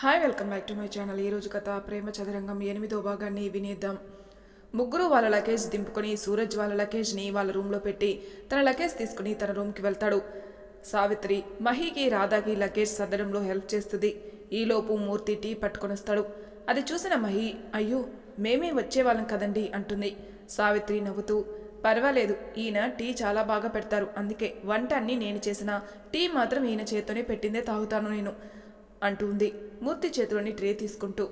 Hi welcome back to my channel ఈరోజు కథ ప్రేమ చదరంగం ఎనిమిదో భాగాన్ని వినేద్దాం. ముగ్గురు వాళ్ళ లగేజ్ దింపుకొని సూరజ్ వాళ్ళ లగేజ్ని వాళ్ళ రూమ్లో పెట్టి తన లగేజ్ తీసుకుని తన రూమ్కి వెళ్తాడు. సావిత్రి మహికి రాధాకి లగేజ్ సర్దడంలో హెల్ప్ చేస్తుంది. ఈలోపు మూర్తి టీ పట్టుకొని వస్తాడు. అది చూసిన మహి అయ్యో మేమే వచ్చేవాళ్ళం కదండి అంటుంది. సావిత్రి నవ్వుతూ పర్వాలేదు ఈయన టీ చాలా బాగా పెడతారు. అందుకే వంట అన్నీ నేను చేసిన టీ మాత్రం ఈయన చేత్తోనే పెట్టిందే తాగుతాను నేను. అంటుంది. మూర్తి చేతిలోని ట్రే తీసుకుంటూ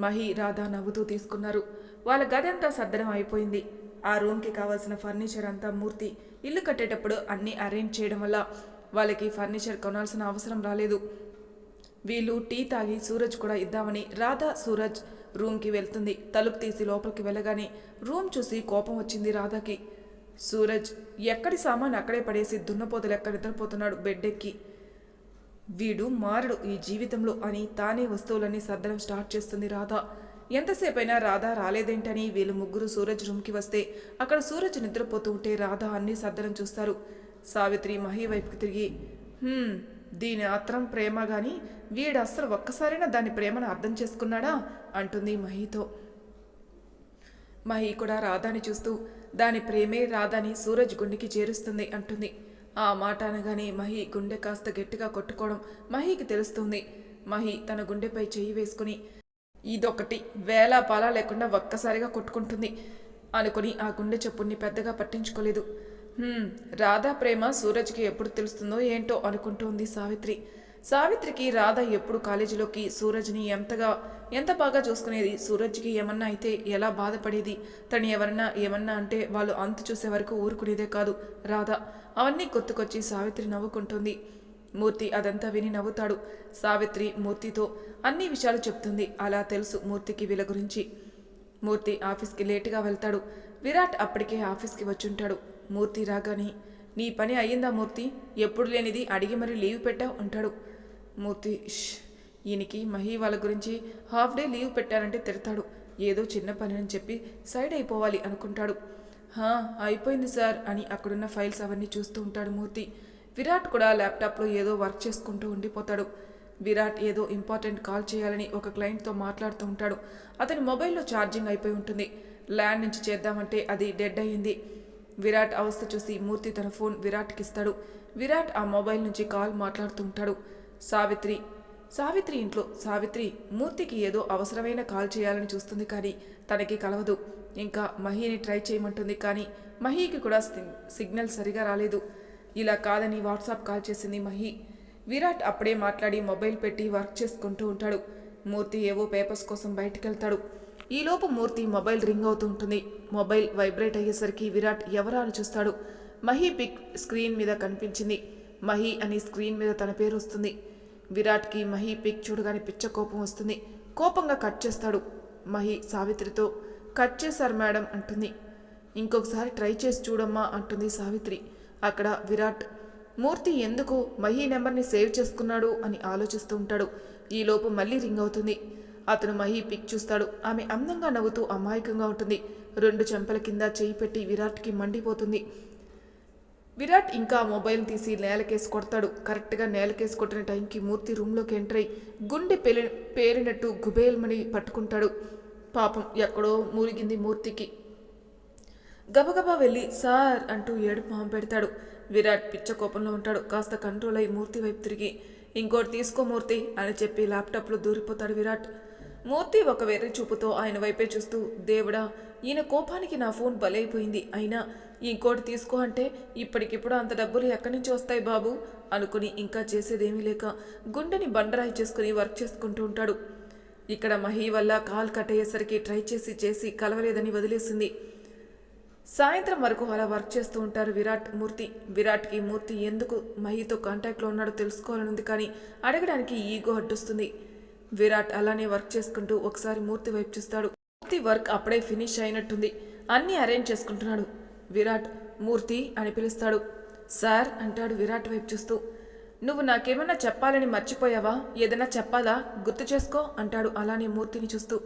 మహి రాధా నవ్వుతూ తీసుకున్నారు. వాళ్ళ గది అంతా అయిపోయింది. ఆ రూమ్కి కావాల్సిన ఫర్నిచర్ అంతా మూర్తి ఇల్లు కట్టేటప్పుడు అన్నీ అరేంజ్ చేయడం వల్ల వాళ్ళకి ఫర్నిచర్ కొనాల్సిన అవసరం రాలేదు. వీళ్ళు టీ తాగి సూరజ్ కూడా ఇద్దామని రాధా సూరజ్ రూమ్కి వెళ్తుంది. తలుపు తీసి లోపలికి వెళ్ళగానే రూమ్ చూసి కోపం వచ్చింది రాధాకి. సూరజ్ ఎక్కడి సామాన్ అక్కడే పడేసి దున్నపోతలు ఎక్కడ నిద్రపోతున్నాడు బెడ్ ఎక్కి వీడు మారడు ఈ జీవితంలో అని తానే వస్తువులన్నీ సర్దడం స్టార్ట్ చేస్తుంది రాధా. ఎంతసేపైనా రాధా రాలేదేంటని వీళ్ళు ముగ్గురు సూరజ్ రూమ్కి వస్తే అక్కడ సూరజ్ నిద్రపోతూ ఉంటే రాధా అన్నీ సర్దడం చూస్తారు. సావిత్రి మహి వైపుకి తిరిగి దీని ఆత్రం ప్రేమ గాని వీడు అస్సలు ఒక్కసారైనా దాని ప్రేమను అర్థం చేసుకున్నాడా? అంటుంది మహితో. మహి కూడా రాధాని చూస్తూ దాని ప్రేమే రాధాని సూరజ్ గుండెకి చేరుస్తుంది అంటుంది. ఆ మాట అనగానే మహి గుండె కాస్త గట్టిగా కొట్టుకోవడం మహికి తెలుస్తుంది. మహి తన గుండెపై చెయ్యి వేసుకుని ఇదొకటి వేలా పాలా లేకుండా ఒక్కసారిగా కొట్టుకుంటుంది అనుకుని ఆ గుండె చెప్పుని పెద్దగా పట్టించుకోలేదు. రాధా ప్రేమ సూరజ్కి ఎప్పుడు తెలుస్తుందో ఏంటో అనుకుంటోంది సావిత్రి. సావిత్రికి రాధ ఎప్పుడు కాలేజీలోకి సూరజ్ని ఎంతగా ఎంత బాగా చూసుకునేది? సూరజ్కి ఏమన్నా అయితే ఎలా బాధపడేది? తను ఎవరన్నా ఏమన్నా అంటే వాళ్ళు అంతు చూసే వరకు ఊరుకునేదే కాదు రాధ. అవన్నీ గుర్తుకొచ్చి సావిత్రి నవ్వుకుంటుంది. మూర్తి అదంతా విని నవ్వుతాడు. సావిత్రి మూర్తితో అన్ని విషయాలు చెప్తుంది. అలా తెలుసు మూర్తికి వీళ్ళ గురించి. మూర్తి ఆఫీస్కి లేటుగా వెళ్తాడు. విరాట్ అప్పటికే ఆఫీస్కి వచ్చుంటాడు. మూర్తి రాగానే నీ పని అయ్యిందా మూర్తి? ఎప్పుడు లేనిది అడిగి మరీ లీవ్ పెట్టావు అంటాడు. మూర్తి ఈయనకి మహి వాళ్ళ గురించి హాఫ్ డే లీవ్ పెట్టారంటే తిడతాడు. ఏదో చిన్న పని అని చెప్పి సైడ్ అయిపోవాలి అనుకుంటాడు. హా అయిపోయింది సార్ అని అక్కడున్న ఫైల్స్ అవన్నీ చూస్తూ ఉంటాడు మూర్తి. విరాట్ కూడా ల్యాప్టాప్లో ఏదో వర్క్ చేసుకుంటూ ఉండిపోతాడు. విరాట్ ఏదో ఇంపార్టెంట్ కాల్ చేయాలని ఒక క్లయింట్తో మాట్లాడుతూ ఉంటాడు. అతని మొబైల్లో ఛార్జింగ్ అయిపోయి ఉంటుంది. ల్యాండ్ నుంచి చేద్దామంటే అది డెడ్ అయ్యింది. విరాట్ అవస్థ చూసి మూర్తి తన ఫోన్ విరాట్కి ఇస్తాడు విరాట్ ఆ మొబైల్ నుంచి కాల్ మాట్లాడుతూ ఉంటాడు. సావిత్రి సావిత్రి ఇంట్లో సావిత్రి మూర్తికి ఏదో అవసరమైన కాల్ చేయాలని చూస్తుంది కానీ తనకి కలవదు. ఇంకా మహీని ట్రై చేయమంటుంది కానీ మహీకి కూడా సిగ్నల్ సరిగా రాలేదు. ఇలా కాదని వాట్సాప్ కాల్ చేసింది మహి. విరాట్ అప్పుడే మాట్లాడి మొబైల్ పెట్టి వర్క్ చేసుకుంటూ ఉంటాడు. మూర్తి ఏవో పేపర్స్ కోసం బయటికి వెళ్తాడు ఈలోపు మూర్తి మొబైల్ రింగ్ అవుతూ ఉంటుంది. మొబైల్ వైబ్రేట్ అయ్యేసరికి విరాట్ ఎవరా అని చూస్తాడు. మహి పిక్ స్క్రీన్ మీద కనిపించింది. మహి అని స్క్రీన్ మీద తన పేరు వస్తుంది. విరాట్కి మహి పిక్ చూడగానే పిచ్చ కోపం వస్తుంది. కోపంగా కట్ చేస్తాడు. మహి సావిత్రితో కట్ చేశారు మేడం అంటుంది. ఇంకొకసారి ట్రై చేసి చూడమ్మా అంటుంది సావిత్రి. అక్కడ విరాట్ మూర్తి ఎందుకు మహి నెంబర్ని సేవ్ చేసుకున్నాడు అని ఆలోచిస్తూ ఉంటాడు. ఈలోపు మళ్ళీ రింగ్ అవుతుంది. అతను మహి పిక్ చూస్తాడు. ఆమె అందంగా నవ్వుతూ అమాయకంగా ఉంటుంది. రెండు చెంపల కింద చేయి పెట్టి విరాట్కి మండిపోతుంది. విరాట్ ఇంకా మొబైల్ తీసి నేలకేసి కొడతాడు. కరెక్ట్గా నేలకేసి కొట్టిన టైంకి మూర్తి రూమ్లోకి ఎంటర్ అయి గుండె పేలి పేరినట్టు గుబేల్మని పట్టుకుంటాడు. పాపం ఎక్కడో మూలిగింది మూర్తికి. గబగబా వెళ్ళి సార్ అంటూ ఏడుపు మొహం పెడతాడు. విరాట్ పిచ్చ కోపంలో ఉంటాడు. కాస్త కంట్రోల్ అయి మూర్తి వైపు తిరిగి ఇంకోటి తీసుకో మూర్తి అని చెప్పి ల్యాప్టాప్లో దూరిపోతాడు విరాట్. మూర్తి ఒక వెర్రి చూపుతో ఆయన వైపే చూస్తూ దేవుడా ఈయన కోపానికి నా ఫోన్ బలైపోయింది. అయినా ఇంకోటి తీసుకో అంటే ఇప్పటికిప్పుడు అంత డబ్బులు ఎక్కడి నుంచి వస్తాయి బాబు? అనుకుని ఇంకా చేసేదేమీ లేక గుండెని బండరాయి చేసుకుని వర్క్ చేసుకుంటూ ఉంటాడు. ఇక్కడ మహి వల్ల కాల్ కట్ అయ్యేసరికి ట్రై చేసి చేసి కలవలేదని వదిలేసింది. సాయంత్రం వరకు అలా వర్క్ చేస్తూ ఉంటారు విరాట్ మూర్తి. విరాట్కి మూర్తి ఎందుకు మహితో కాంటాక్ట్లో ఉన్నాడో తెలుసుకోవాలనుంది కానీ అడగడానికి ఈగో అడ్డొస్తుంది. విరాట్ అలానే వర్క్ చేసుకుంటూ ఒకసారి మూర్తి వైపు చూస్తాడు. మూర్తి వర్క్ అప్పుడే ఫినిష్ అయినట్టుంది. అన్నీ అరేంజ్ చేసుకుంటున్నాడు. విరాట్ మూర్తి అని పిలుస్తాడు. సార్ అంటాడు విరాట్ వైపు చూస్తూ. నువ్వు నాకేమన్నా చెప్పాలని మర్చిపోయావా? ఏదైనా చెప్పాలా? గుర్తు చేసుకో అంటాడు అలానే మూర్తిని చూస్తూ.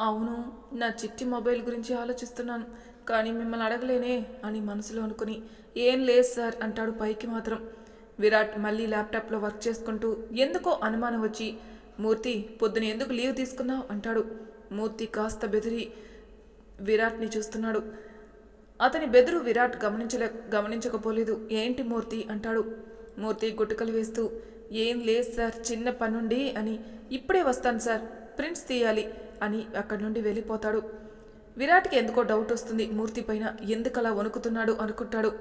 అవును నా చిట్టి మొబైల్ గురించి ఆలోచిస్తున్నాను కానీ మిమ్మల్ని అడగలేనే అని మనసులో అనుకుని. ఏం లేదు సార్ అంటాడు పైకి మాత్రం. విరాట్ మళ్ళీ ల్యాప్టాప్లో వర్క్ చేసుకుంటూ ఎందుకో అనుమానం వచ్చి మూర్తి పొద్దున ఎందుకు లీవ్ తీసుకున్నావు? అంటాడు. మూర్తి కాస్త బెదిరి విరాట్ని చూస్తున్నాడు. అతని బెదురు విరాట్ గమనించలే గమనించకపోలేదు. ఏంటి మూర్తి? అంటాడు. మూర్తి గుటకలు వేస్తూ ఏం లేదు సార్ చిన్న పనుండి అని. ఇప్పుడే వస్తాను సార్ ప్రింట్స్ తీయాలి అని అక్కడి నుండి వెళ్ళిపోతాడు. విరాట్కి ఎందుకో డౌట్ వస్తుంది. మూర్తి పైన ఎందుకలా వణుకుతున్నాడు అనుకుంటాడు.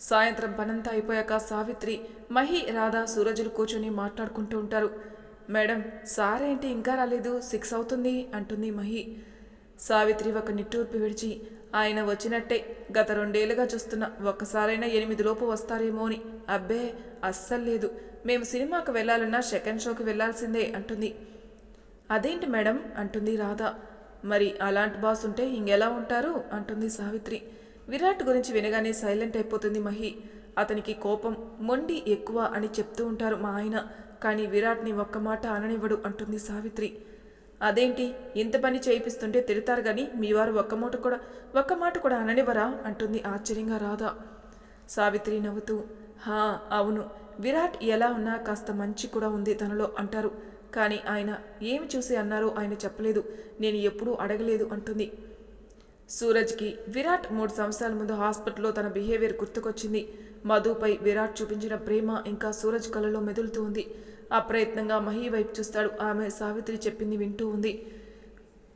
సాయంత్రం పనంతా అయిపోయాక సావిత్రి మహి రాధా సూరజులు కూర్చొని మాట్లాడుకుంటూ ఉంటారు. మేడం సార్ ఏంటి ఇంకా రాలేదు సిక్స్ అవుతుంది అంటుంది మహి. సావిత్రి ఒక నిట్టూర్పు విడిచి ఆయన వచ్చినట్టే గత రెండేళ్ళుగా చూస్తున్నా ఒక్కసారైనా ఎనిమిది లోపు వస్తారేమో అని. అబ్బే అస్సలు లేదు. మేము సినిమాకు వెళ్ళాలన్నా సెకండ్ షోకి వెళ్ళాల్సిందే అంటుంది. అదేంటి మేడం? అంటుంది రాధ. మరి అలాంటి బాస్ ఉంటే ఇంకెలా ఉంటారు? అంటుంది సావిత్రి. విరాట్ గురించి వినగానే సైలెంట్ అయిపోతుంది మహి. అతనికి కోపం మొండి ఎక్కువ అని చెప్తూ ఉంటారు మా ఆయన. కానీ విరాట్ని ఒక్క మాట అననివ్వడు అంటుంది సావిత్రి. అదేంటి? ఇంత పని చేయిస్తుంటే తిడతారు కానీ మీ వారు ఒక్క మాట కూడా ఒక్క మాట కూడా అననివ్వరా? అంటుంది ఆశ్చర్యంగా రాధా. సావిత్రి నవ్వుతూ హా అవును. విరాట్ ఎలా ఉన్నా కాస్త మంచి కూడా ఉంది తనలో అంటారు. కానీ ఆయన ఏమి చూసి అన్నారో ఆయన చెప్పలేదు. నేను ఎప్పుడూ అడగలేదు అంటుంది. సూరజ్కి విరాట్ మూడు సంవత్సరాల ముందు హాస్పిటల్లో తన బిహేవియర్ గుర్తుకొచ్చింది. మధుపై విరాట్ చూపించిన ప్రేమ ఇంకా సూరజ్ కలలో మెదులుతూ ఉంది. అప్రయత్నంగా మహి వైపు చూస్తాడు. ఆమె సావిత్రి చెప్పింది వింటూ ఉంది.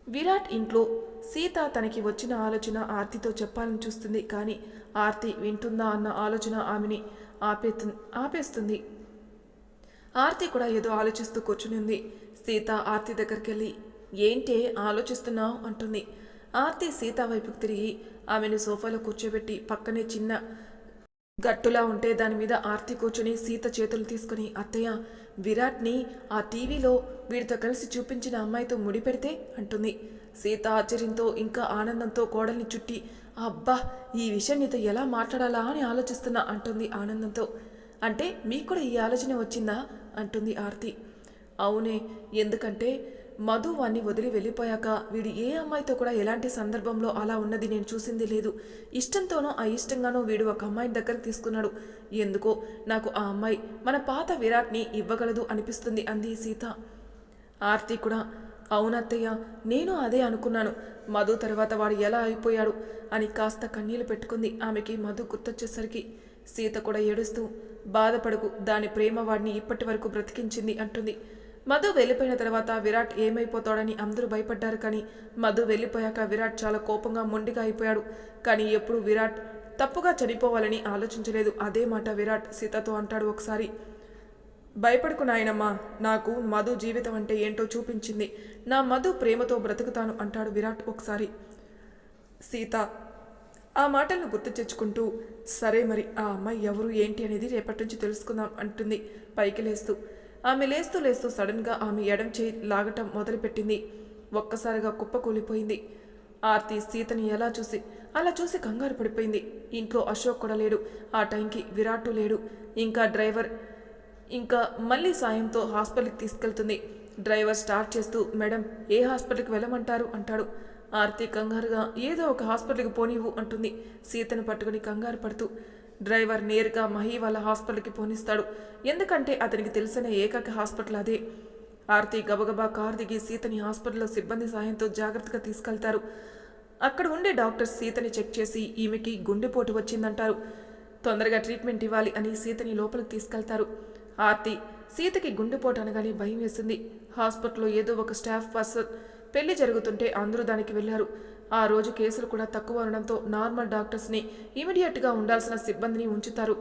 విరాట్ ఇంట్లో సీత తనకి వచ్చిన ఆలోచన ఆర్తితో చెప్పాలని చూస్తుంది. కానీ ఆర్తి వింటుందా అన్న ఆలోచన ఆమెని ఆపేతు ఆపేస్తుంది. ఆర్తి కూడా ఏదో ఆలోచిస్తూ కూర్చుని ఉంది. సీత ఆర్తి దగ్గరికి వెళ్ళి ఏంటే ఆలోచిస్తున్నావు? అంటుంది. ఆర్తి సీత వైపుకు తిరిగి ఆమెను సోఫాలో కూర్చోబెట్టి పక్కనే చిన్న గట్టులా ఉంటే దాని మీద ఆర్తి కూర్చుని సీత చేతులు తీసుకుని అత్తయ్య విరాట్ని ఆ టీవీలో వీడితో కలిసి చూపించిన అమ్మాయితో ముడిపెడితే అంటుంది. సీత ఆశ్చర్యంతో ఇంకా ఆనందంతో కోడల్ని చుట్టి అబ్బా ఈ విషయం నీతో ఎలా మాట్లాడాలా అని ఆలోచిస్తున్నా అంటుంది ఆనందంతో. అంటే మీకు కూడా ఈ ఆలోచన వచ్చిందా? అంటుంది ఆర్తి. అవునే ఎందుకంటే మధు వాణ్ణి వదిలి వెళ్ళిపోయాక వీడు ఏ అమ్మాయితో కూడా ఎలాంటి సందర్భంలో అలా ఉన్నది నేను చూసింది లేదు. ఇష్టంతోనో అయిష్టంగానో వీడు ఒక అమ్మాయిని దగ్గరకు తీసుకున్నాడు. ఎందుకో నాకు ఆ అమ్మాయి మన పాత విరాట్ని ఇవ్వగలదు అనిపిస్తుంది అంది సీత. ఆర్తి కూడా అవునత్తయ్య నేను అదే అనుకున్నాను. మధు తర్వాత వాడు ఎలా అయిపోయాడు అని కాస్త కన్నీళ్ళు పెట్టుకుంది ఆమెకి మధు గుర్తొచ్చేసరికి. సీత కూడా ఏడుస్తూ బాధపడకు దాని ప్రేమ వాడిని ఇప్పటి వరకు బ్రతికించింది అంటుంది. మధు వెళ్ళిపోయిన తర్వాత విరాట్ ఏమైపోతాడని అందరూ భయపడ్డారు కానీ మధు వెళ్ళిపోయాక విరాట్ చాలా కోపంగా మొండిగా అయిపోయాడు. కానీ ఎప్పుడు విరాట్ తప్పుగా చనిపోవాలని ఆలోచించలేదు. అదే మాట విరాట్ సీతతో అంటాడు ఒకసారి. భయపడుకు నాయనమ్మా నాకు మధు జీవితం అంటే ఏంటో చూపించింది. నా మధు ప్రేమతో బ్రతుకుతాను అంటాడు విరాట్ ఒకసారి. సీత ఆ మాటలను గుర్తు తెచ్చుకుంటూ సరే మరి ఆ అమ్మాయి ఎవరు ఏంటి అనేది రేపటి నుంచి తెలుసుకుందాం అంటుంది. పైకి లేస్తూ ఆమె లేస్తూ లేస్తూ సడన్గా ఆమె ఎడం చేయి లాగటం మొదలుపెట్టింది. ఒక్కసారిగా కుప్పకూలిపోయింది ఆర్తి సీతని ఎలా చూసి అలా చూసి కంగారు పడిపోయింది. ఇంట్లో అశోక్ కూడా లేడు. ఆ టైంకి విరాటు లేడు. ఇంకా డ్రైవర్ ఇంకా మళ్ళీ సాయంతో హాస్పిటల్కి తీసుకెళ్తుంది. డ్రైవర్ స్టార్ట్ చేస్తూ మేడం ఏ హాస్పిటల్కి వెళ్ళమంటారు? అంటాడు. ఆర్తి కంగారుగా ఏదో ఒక హాస్పిటల్కి పోనివ్వు అంటుంది. సీతను పట్టుకుని కంగారు పడుతూ డ్రైవర్ నేరుగా మహి వాళ్ళ హాస్పిటల్కి పోనిస్తాడు. ఎందుకంటే అతనికి తెలిసిన ఏకైక హాస్పిటల్ అదే. ఆర్తి గబగబా కారు దిగి సీతని హాస్పిటల్లో సిబ్బంది సాయంతో జాగ్రత్తగా తీసుకెళ్తారు. అక్కడ ఉండే డాక్టర్స్ సీతని చెక్ చేసి ఈమెకి గుండెపోటు వచ్చిందంటారు. తొందరగా ట్రీట్మెంట్ ఇవ్వాలి అని సీతని లోపలికి తీసుకెళ్తారు. ఆర్తి సీతకి గుండెపోటు అనగానే భయం వేసింది. హాస్పిటల్లో ఏదో ఒక స్టాఫ్ పర్సన్ పెళ్ళి జరుగుతుంటే అందరూ దానికి వెళ్ళారు ఆ రోజు కేసులు కూడా తక్కువ ఉండడంతో నార్మల్ డాక్టర్స్ని ఇమీడియట్గా ఉండాల్సిన సిబ్బందిని ఉంచుతారు.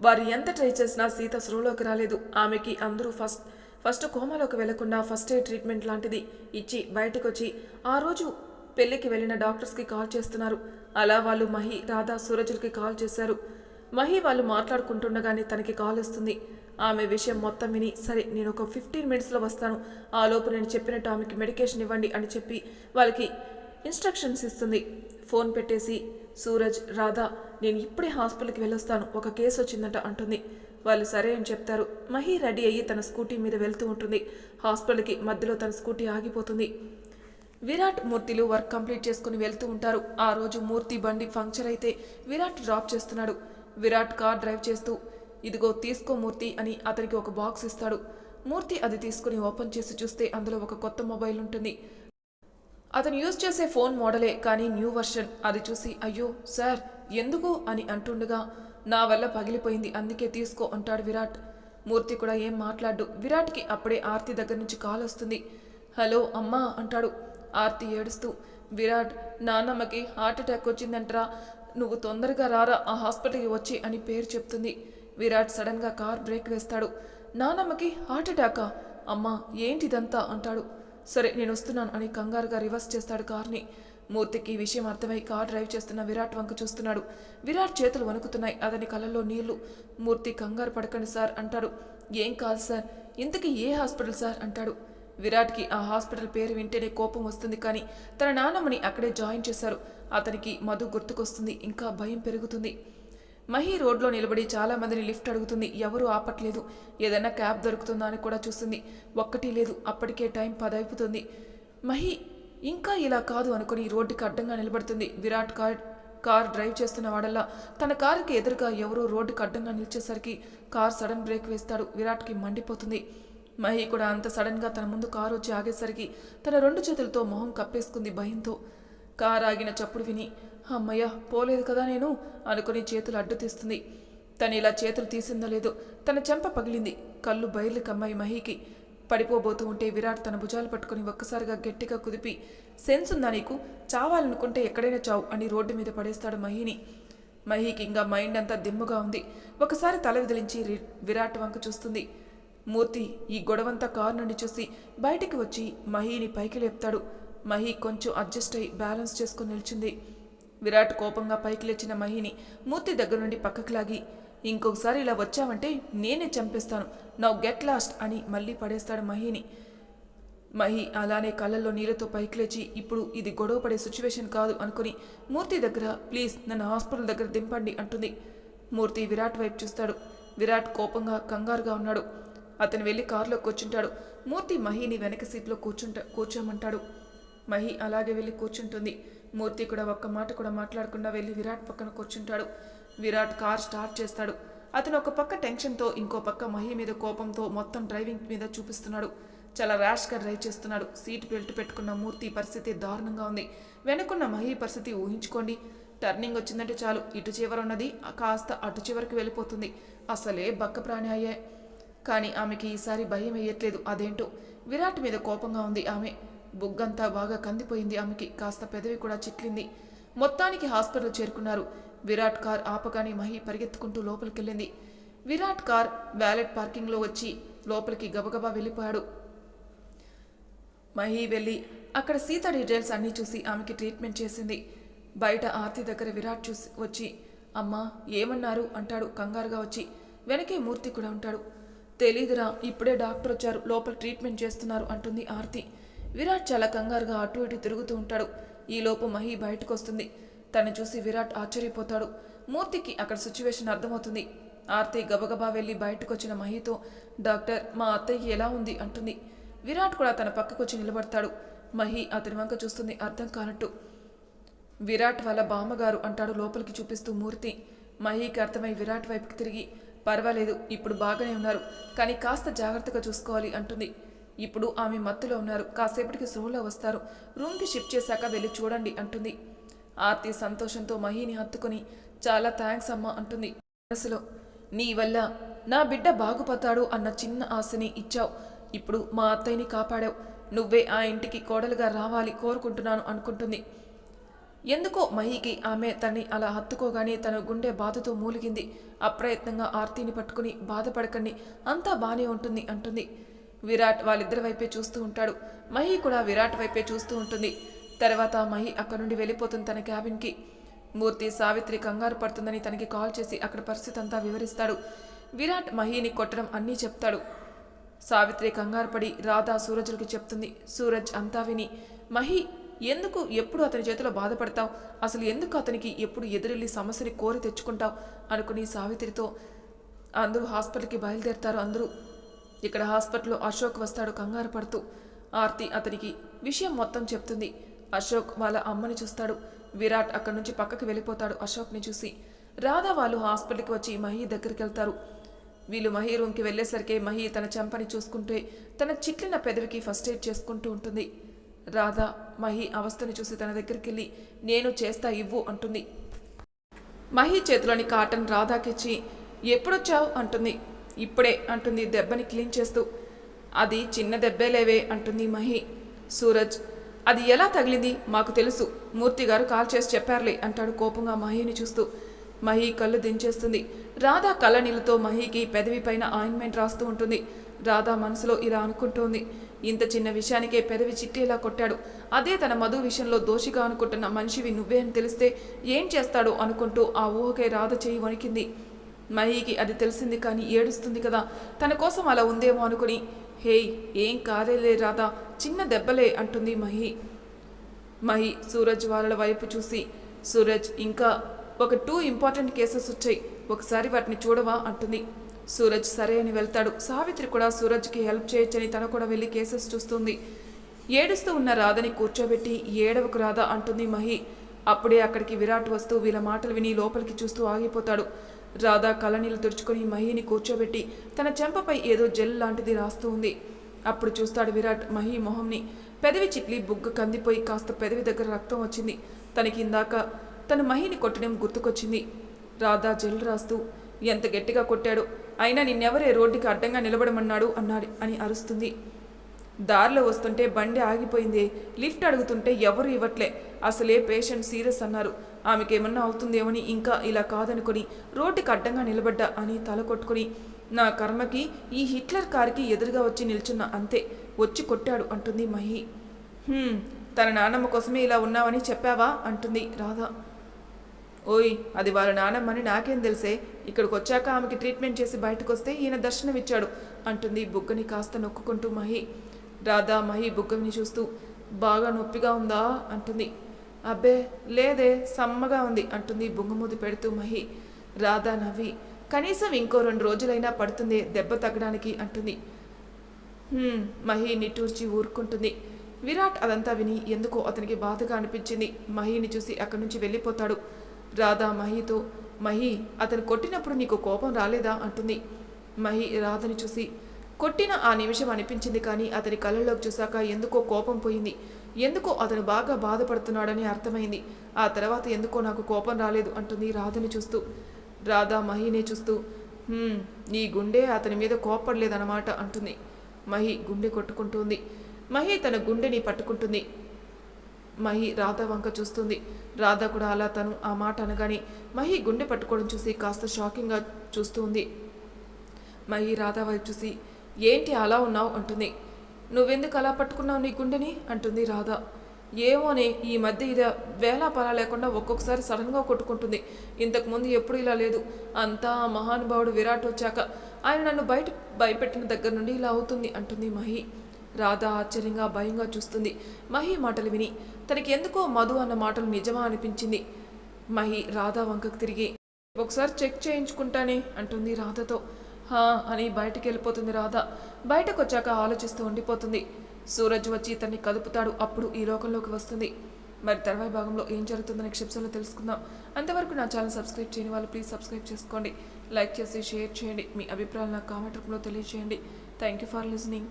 వారు ఎంత ట్రై చేసినా సీత స్రోలోకి రాలేదు. ఆమెకి అందరూ ఫస్ట్ ఫస్ట్ కోమాలోకి వెళ్ళకుండా ఫస్ట్ ఎయిడ్ ట్రీట్మెంట్ లాంటిది ఇచ్చి బయటకు వచ్చి ఆ రోజు పెళ్ళికి వెళ్ళిన డాక్టర్స్కి కాల్ చేస్తున్నారు. అలా వాళ్ళు మహి రాధా సూరజులకి కాల్ చేశారు. మహి వాళ్ళు మాట్లాడుకుంటుండగానే తనకి కాల్ వస్తుంది. ఆమె విషయం మొత్తం విని సరే నేను ఒక ఫిఫ్టీన్ మినిట్స్లో వస్తాను. ఆ లోపు నేను చెప్పినట్టు ఆమెకి మెడికేషన్ ఇవ్వండి అని చెప్పి వాళ్ళకి ఇన్స్ట్రక్షన్స్ ఇస్తుంది. ఫోన్ పెట్టేసి సూరజ్ రాధా నేను ఇప్పుడే హాస్పిటల్కి వెళ్ళొస్తాను. ఒక కేసు వచ్చిందంట అంటుంది. వాళ్ళు సరే అని చెప్తారు. మహి రెడీ అయ్యి తన స్కూటీ మీద వెళ్తూ ఉంటుంది. హాస్పిటల్కి మధ్యలో తన స్కూటీ ఆగిపోతుంది. విరాట్ మూర్తిలు వర్క్ కంప్లీట్ చేసుకుని వెళ్తూ ఉంటారు. ఆ రోజు మూర్తి బండి ఫంక్చర్ అయితే విరాట్ డ్రాప్ చేస్తున్నాడు. విరాట్ కార్ డ్రైవ్ చేస్తూ ఇదిగో తీసుకో మూర్తి అని అతనికి ఒక బాక్స్ ఇస్తాడు. మూర్తి అది తీసుకుని ఓపెన్ చేసి చూస్తే అందులో ఒక కొత్త మొబైల్ ఉంటుంది. అతను యూజ్ చేసే ఫోన్ మోడలే కానీ న్యూ వర్షన్. అది చూసి అయ్యో సార్ ఎందుకు? అని అంటుండగా నా వల్ల పగిలిపోయింది అందుకే తీసుకో అంటాడు విరాట్. మూర్తి కూడా ఏం మాట్లాడు విరాట్కి అప్పుడే ఆర్తి దగ్గర నుంచి కాల్ వస్తుంది. హలో అమ్మా అంటాడు. ఆర్తి ఏడుస్తూ విరాట్ నాన్నమ్మకి హార్ట్ అటాక్ వచ్చిందంటరా. నువ్వు తొందరగా రారా ఆ హాస్పిటల్కి వచ్చి అని పేరు చెప్తుంది. విరాట్ సడన్గా కార్ బ్రేక్ వేస్తాడు. నానమ్మకి హార్ట్ అటాకా? అమ్మా ఏంటిదంతా? అంటాడు. సరే నేను వస్తున్నాను అని కంగారుగా రివర్స్ చేస్తాడు కార్ని. మూర్తికి ఈ విషయం అర్థమై కార్ డ్రైవ్ చేస్తున్న విరాట్ వంక చూస్తున్నాడు. విరాట్ చేతులు వణుకుతున్నాయి అతని కళ్ళల్లో నీళ్ళు. మూర్తి కంగారు పడకండి సార్ అంటాడు. ఏం కాదు సార్ ఇంతకీ ఏ హాస్పిటల్ సార్? అంటాడు. విరాట్కి ఆ హాస్పిటల్ పేరు వింటేనే కోపం వస్తుంది కానీ తన నాన్నమ్మని అక్కడే జాయిన్ చేశారు. అతనికి మధు గుర్తుకొస్తుంది ఇంకా భయం పెరుగుతుంది. మహి రోడ్లో నిలబడి చాలా మందిని లిఫ్ట్ అడుగుతుంది. ఎవరూ ఆపట్లేదు. ఏదైనా క్యాబ్ దొరుకుతుందా అని కూడా చూస్తుంది. ఒక్కటి లేదు. అప్పటికే టైం పదైపోతుంది. మహి ఇంకా ఇలా కాదు అనుకుని రోడ్డుకి అడ్డంగా నిలబడుతుంది. విరాట్ కార్ కార్ డ్రైవ్ చేస్తున్న వాడల్లా తన కారుకి ఎదురుగా ఎవరో రోడ్డుకి అడ్డంగా నిలిచేసరికి కార్ సడన్ బ్రేక్ వేస్తాడు. విరాట్కి మండిపోతుంది. మహి కూడా అంత సడన్గా తన ముందు కారు వచ్చి ఆగేసరికి తన రెండు చేతులతో మొహం కప్పేసుకుంది భయంతో కారు ఆగిన చప్పుడు విని అమ్మయ్య పోలేదు కదా నేను అనుకుని చేతులు అడ్డు తీస్తుంది. తను ఇలా చేతులు తీసిందో లేదు తన చెంప పగిలింది. కళ్ళు బయలు కమ్మాయి మహికి. పడిపోబోతూ ఉంటే విరాట్ తన భుజాలు పట్టుకుని ఒక్కసారిగా గట్టిగా కుదిపి సెన్స్ ఉందా నీకు? చావాలనుకుంటే ఎక్కడైనా చావు అని రోడ్డు మీద పడేస్తాడు మహిని. మహికి ఇంకా మైండ్ అంతా దిమ్ముగా ఉంది. ఒకసారి తల విదిలించి విరాట్ వంక చూస్తుంది. మూర్తి ఈ గొడవంతా కారు నుండి చూసి బయటికి వచ్చి మహీని పైకి లేపుతాడు. మహి కొంచెం అడ్జస్ట్ అయి బ్యాలెన్స్ చేసుకుని నిల్చుంది. విరాట్ కోపంగా పైకి లేచిన మహిని మూర్తి దగ్గర నుండి పక్కకు లాగి ఇంకొకసారి ఇలా వచ్చావంటే నేనే చంపేస్తాను. నౌ గెట్ లాస్ట్ అని మళ్ళీ పడేస్తాడు మహిని. మహి అలానే కళ్ళల్లో నీళ్ళతో పైకి లేచి ఇప్పుడు ఇది గొడవ పడే సిచ్యువేషన్ కాదు అనుకుని మూర్తి దగ్గర ప్లీజ్ నన్ను హాస్పిటల్ దగ్గర దింపండి అంటుంది. మూర్తి విరాట్ వైపు చూస్తాడు. విరాట్ కోపంగా కంగారుగా ఉన్నాడు. అతను వెళ్ళి కారులో కూర్చుంటాడు. మూర్తి మహిని వెనక సీట్లో కూర్చుంటా కూర్చోమంటాడు. మహి అలాగే వెళ్ళి కూర్చుంటుంది. మూర్తి కూడా ఒక్క మాట కూడా మాట్లాడకుండా వెళ్ళి విరాట్ పక్కన కూర్చుంటాడు. విరాట్ కార్ స్టార్ట్ చేస్తాడు. అతను ఒక పక్క టెన్షన్తో ఇంకో పక్క మహి మీద కోపంతో మొత్తం డ్రైవింగ్ మీద చూపిస్తున్నాడు. చాలా ర్యాష్గా డ్రైవ్ చేస్తున్నాడు. సీట్ బెల్ట్ పెట్టుకున్న మూర్తి పరిస్థితి దారుణంగా ఉంది. వెనుకున్న మహి పరిస్థితి ఊహించుకోండి. టర్నింగ్ వచ్చిందంటే చాలు. ఇటు చివర ఉన్నది కాస్త అటు చివరికి వెళ్ళిపోతుంది. అసలే బక్క ప్రాణి అయ్యే. కానీ ఆమెకి ఈసారి భయం వేయట్లేదు. అదేంటో? విరాట్ మీద కోపంగా ఉంది ఆమె. బుగ్గంతా బాగా కందిపోయింది ఆమెకి. కాస్త పెదవి కూడా చిట్లింది. మొత్తానికి హాస్పిటల్ చేరుకున్నారు. విరాట్ కార్ ఆపగానే మహి పరిగెత్తుకుంటూ లోపలికెళ్ళింది. విరాట్ కార్ వ్యాలెట్ పార్కింగ్లో వచ్చి లోపలికి గబగబా వెళ్ళిపోయాడు. మహి వెళ్ళి అక్కడ సీత డీటెయిల్స్ అన్నీ చూసి ఆమెకి ట్రీట్మెంట్ చేసింది. బయట ఆర్తి దగ్గర విరాట్ చూసి వచ్చి అమ్మా ఏమన్నారు? అంటాడు కంగారుగా వచ్చి. వెనకే మూర్తి కూడా ఉంటాడు. తెలీదురా ఇప్పుడే డాక్టర్ వచ్చారు లోపల ట్రీట్మెంట్ చేస్తున్నారు అంటుంది ఆర్తి. విరాట్ చాలా కంగారుగా అటు ఇటు తిరుగుతూ ఉంటాడు. ఈలోపు మహి బయటకు వస్తుంది తను చూసి విరాట్ ఆశ్చర్యపోతాడు. మూర్తికి అక్కడ సిచ్యువేషన్ అర్థమవుతుంది. ఆర్తి గబగబా వెళ్ళి బయటకు వచ్చిన మహితో డాక్టర్ మా అత్తయ్యకి ఎలా ఉంది? అంటుంది. విరాట్ కూడా తన పక్కకు వచ్చి నిలబడతాడు. మహి అతని వంక చూస్తుంది అర్థం కానట్టు. విరాట్ వాళ్ళ బామ్మగారు అంటాడు లోపలికి చూపిస్తూ మూర్తి. మహీకి అర్థమై విరాట్ వైపుకి తిరిగి పర్వాలేదు ఇప్పుడు బాగానే ఉన్నారు. కానీ కాస్త జాగ్రత్తగా చూసుకోవాలి అంటుంది. ఇప్పుడు ఆమె మత్తులో ఉన్నారు. కాసేపటికి స్లోలో వస్తారు. రూమ్కి షిఫ్ట్ చేశాక వెళ్ళి చూడండి అంటుంది. ఆర్తి సంతోషంతో మహీని హత్తుకొని చాలా థ్యాంక్స్ అమ్మా అంటుంది. మనసులో నీ వల్ల నా బిడ్డ బాగుపడతాడు అన్న చిన్న ఆశని ఇచ్చావు. ఇప్పుడు మా అత్తయ్యని కాపాడావు. నువ్వే ఆ ఇంటికి కోడలుగా రావాలి కోరుకుంటున్నాను అనుకుంటుంది. ఎందుకో మహికి ఆమె తన్ని అలా హత్తుకోగానే తన గుండె బాధతో మూలిగింది. అప్రయత్నంగా ఆర్తిని పట్టుకుని బాధపడకండి అంతా బానే ఉంటుంది అంటుంది. విరాట్ వాళ్ళిద్దరి వైపే చూస్తూ ఉంటాడు. మహి కూడా విరాట్ వైపే చూస్తూ ఉంటుంది. తర్వాత మహి అక్కడి నుండి వెళ్ళిపోతుంది తన క్యాబిన్కి. మూర్తి సావిత్రి కంగారు పడుతుందని తనకి కాల్ చేసి అక్కడ పరిస్థితి అంతా వివరిస్తాడు. విరాట్ మహిని కొట్టడం అన్నీ చెప్తాడు. సావిత్రి కంగారు పడి రాధా సూరజ్లకి చెప్తుంది. సూరజ్ అంతా విని మహి ఎందుకు ఎప్పుడు అతని చేతిలో బాధపడతావు? అసలు ఎందుకు అతనికి ఎప్పుడు ఎదురెళ్ళి సమస్యని కోరి తెచ్చుకుంటావు? అనుకుని సావిత్రితో అందరూ హాస్పిటల్కి బయలుదేరుతారు అందరూ. ఇక్కడ హాస్పిటల్లో అశోక్ వస్తాడు కంగారు పడుతూ. ఆర్తి అతనికి విషయం మొత్తం చెప్తుంది. అశోక్ వాళ్ళ అమ్మని చూస్తాడు. విరాట్ అక్కడి నుంచి పక్కకి వెళ్ళిపోతాడు అశోక్ని చూసి. రాధా వాళ్ళు హాస్పిటల్కి వచ్చి మహి దగ్గరికి వెళ్తారు. వీళ్ళు మహి రూమ్కి వెళ్ళేసరికి మహి తన చెంపని చూసుకుంటే తన చిట్లిన పెదవికి ఫస్ట్ ఎయిడ్ చేసుకుంటూ ఉంటుంది. రాధ మహి అవస్థని చూసి తన దగ్గరికి వెళ్ళి నేను చేస్తా ఇవ్వు అంటుంది. మహి చేతిలోని కాటన్ రాధాకిచ్చి ఎప్పుడొచ్చావు? అంటుంది. ఇప్పుడే అంటుంది దెబ్బని క్లీన్ చేస్తూ. అది చిన్న దెబ్బే లేవే అంటుంది మహి. సూరజ్ అది ఎలా తగిలింది? మాకు తెలుసు. మూర్తి గారు కాల్ చేసి చెప్పారులే అంటాడు కోపంగా మహిని చూస్తూ. మహి కళ్ళు దించేస్తుంది. రాధా కళ్ళ నీళ్ళతో మహికి పెదవి పైన ఆయింట్మెంట్ రాస్తూ ఉంటుంది. రాధా మనసులో ఇలా అనుకుంటోంది. ఇంత చిన్న విషయానికే పెదవి చిట్టేలా కొట్టాడు. అదే తన మధు విషయంలో దోషిగా అనుకుంటున్న మనిషివి నువ్వే అని తెలిస్తే ఏం చేస్తాడో అనుకుంటూ ఆ ఊహకే రాధ చేయి వణికింది. మహికి అది తెలిసింది కానీ ఏడుస్తుంది కదా. తన కోసం అలా ఉందేమో అనుకుని హేయ్ ఏం కాదేలే రాధా చిన్న దెబ్బలే అంటుంది మహి. మహి సూరజ్ వాళ్ళ వైపు చూసి సూరజ్ ఇంకా ఒక టూ ఇంపార్టెంట్ కేసెస్ వచ్చాయి. ఒకసారి వాటిని చూడవా? అంటుంది. సూరజ్ సరే అని వెళ్తాడు. సావిత్రి కూడా సూరజ్కి హెల్ప్ చేయొచ్చని తను కూడా వెళ్ళి కేసెస్ చూస్తుంది. ఏడుస్తూ ఉన్న రాధని కూర్చోబెట్టి ఏడవకు రాధా అంటుంది మహి. అప్పుడే అక్కడికి విరాట్ వస్తూ వీళ్ళ మాటలు విని లోపలికి చూస్తూ ఆగిపోతాడు. రాధా కళ్ళనీళ్ళు తుడుచుకొని మహిని కూర్చోబెట్టి తన చెంపపై ఏదో జెల్ లాంటిది రాస్తూ ఉంది. అప్పుడు చూస్తాడు విరాట్ మహి మొహంని. పెదవి చిట్లి బుగ్గ కందిపోయి కాస్త పెదవి దగ్గర రక్తం వచ్చింది. తనకి ఇందాక తన మహిని కొట్టడం గుర్తుకొచ్చింది. రాధా జెల్ రాస్తూ ఎంత గట్టిగా కొట్టాడు. అయినా నిన్నెవరే రోడ్డుకి అడ్డంగా నిలబడమన్నాడు? అన్నాడు అని అరుస్తుంది. దారిలో వస్తుంటే బండి ఆగిపోయింది. లిఫ్ట్ అడుగుతుంటే ఎవరు ఇవ్వట్లే. అసలే పేషెంట్ సీరియస్ అన్నారు. ఆమెకేమన్నా అవుతుందేమని ఇంకా ఇలా కాదనుకొని రోడ్డుకి అడ్డంగా నిలబడ్డా అని తల కొట్టుకుని నా కర్మకి ఈ హిట్లర్ కారుకి ఎదురుగా వచ్చి నిల్చున్న అంతే. వచ్చి కొట్టాడు అంటుంది మహి. తన నాన్నమ్మ కోసమే ఇలా ఉన్నావని చెప్పావా? అంటుంది రాధా. ఓయ్ అది వాళ్ళ నానమ్మని నాకేం తెలిసే? ఇక్కడికి వచ్చాక ఆమెకి ట్రీట్మెంట్ చేసి బయటకు వస్తే ఈయన దర్శనం ఇచ్చాడు అంటుంది బుగ్గని కాస్త నొక్కుకుంటూ మహి. రాధా మహి బుగ్గని చూస్తూ బాగా నొప్పిగా ఉందా? అంటుంది. అబ్బే లేదే సమ్మగా ఉంది అంటుంది బుంగమూది పెడుతూ మహి. రాధా నవ్వి కనీసం ఇంకో రెండు రోజులైనా పడుతుంది దెబ్బ తగ్గడానికి అంటుంది. మహి నిట్టూర్చి ఊరుకుంటుంది. విరాట్ అదంతా విని ఎందుకో అతనికి బాధగా అనిపించింది. మహిని చూసి అక్కడి నుంచి వెళ్ళిపోతాడు. రాధా మహితో మహి అతను కొట్టినప్పుడు నీకు కోపం రాలేదా? అంటుంది. మహి రాధని చూసి కొట్టిన ఆ నిమిషం అనిపించింది కానీ అతని కళ్ళలోకి చూశాక ఎందుకో కోపం పోయింది. ఎందుకో అతను బాగా బాధపడుతున్నాడని అర్థమైంది. ఆ తర్వాత ఎందుకో నాకు కోపం రాలేదు అంటుంది రాధని చూస్తూ. రాధా మహినే చూస్తూ నీ గుండె అతని మీద కోపడలేదన్నమాట అంటుంది. మహి గుండె కొట్టుకుంటుంది. మహి తన గుండెని పట్టుకుంటుంది. మహి రాధా వంక చూస్తుంది. రాధా కూడా అలా తను ఆ మాట అనగానే మహి గుండె పట్టుకోవడం చూసి కాస్త షాకింగ్గా చూస్తూ ఉంది మహి రాధా వైపు చూసి ఏంటి అలా ఉన్నావు? అంటుంది. నువ్వెందుకు అలా పట్టుకున్నావు నీ గుండెని? అంటుంది రాధా. ఏమోనే ఈ మధ్య ఇది వేలా పలా లేకుండా ఒక్కొక్కసారి సడన్గా కొట్టుకుంటుంది. ఇంతకుముందు ఎప్పుడు ఇలా లేదు. అంతా మహానుభావుడు విరాట్ వచ్చాక ఆయన నన్ను బయట భయపెట్టిన దగ్గర నుండి ఇలా అవుతుంది అంటుంది మహి. రాధా ఆశ్చర్యంగా భయంగా చూస్తుంది. మహి మాటలు విని తనకి ఎందుకో మధు అన్న మాటలు నిజమా అనిపించింది. మహి రాధా వంకకు తిరిగి ఒకసారి చెక్ చేయించుకుంటానే అంటుంది రాధతో. హా అని బయటికి వెళ్ళిపోతుంది రాధ. బయటకు వచ్చాక ఆలోచిస్తూ ఉండిపోతుంది. సూరజ్ వచ్చి తన్ని కదుపుతాడు అప్పుడు ఈ లోకంలోకి వస్తుంది. మరి తర్వాయి భాగంలో ఏం జరుగుతుందో నెక్స్ట్ ఎపిసోడ్లో తెలుసుకుందాం. అంతవరకు నా ఛానల్ సబ్స్క్రైబ్ చేయని వాళ్ళు ప్లీజ్ సబ్స్క్రైబ్ చేసుకోండి. లైక్ చేసి షేర్ చేయండి. మీ అభిప్రాయాలు నాకు కామెంట్ రూపంలో తెలియజేయండి. Thank you for listening.